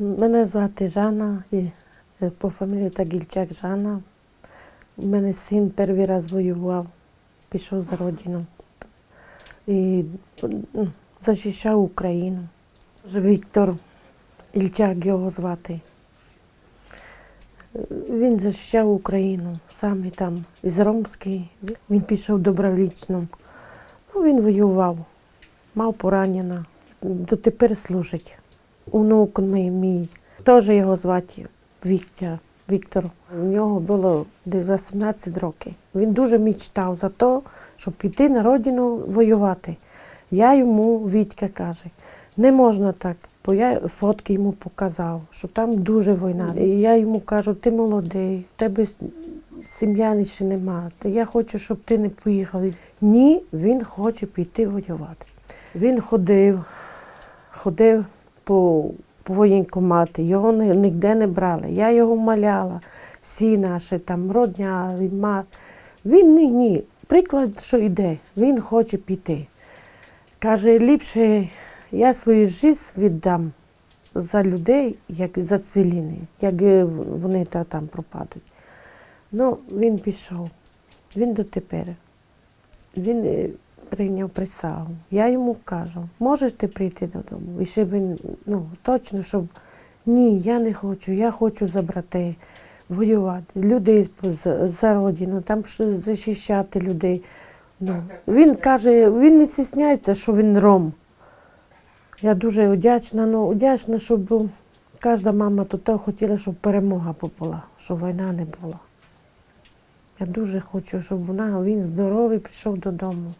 Мене звати Жанна, е, по фамілії Тагільчак Жанна. У мене син перший раз воював, пішов за родину і ну, захищав Україну. Віктор Ільчак його звати. Він захищав Україну, саме там із Ромський. Він пішов добровільно. Ну, він воював, мав поранення, дотепер служить. Онук мій, мій, теж його звати Віктор. Віктор. У нього було десь 18 років. Він дуже мечтав за те, щоб піти на родину воювати. Я йому, Вітька каже, не можна так, бо я фотки йому показав, що там дуже війна. І я йому кажу, ти молодий, в тебе сім'я ще нема. Я хочу, щоб ти не поїхав. Ні, він хоче піти воювати. Він ходив, ходив по, по воєнкоматі, його ні- ніде не брали. Я його маляла, всі наші там родня, він ма. Він ні, ні. Приклад, що йде, він хоче піти. Каже, ліпше я свою життя віддам за людей, як за цвіліни, як вони та там пропадуть. Ну, він пішов. Він дотепер. Він е, прийняв присягу. Я йому кажу, можеш ти прийти додому? І ще він, ну, точно, щоб ні, я не хочу, я хочу за брати, воювати, людей за, за родину, там захищати людей. Ну, він каже, він не стісняється, що він ром. Я дуже вдячна, ну вдячна, щоб кожна мама тут хотіла, щоб перемога була, щоб війна не була. Я дуже хочу, щоб вона, він здоровий прийшов додому.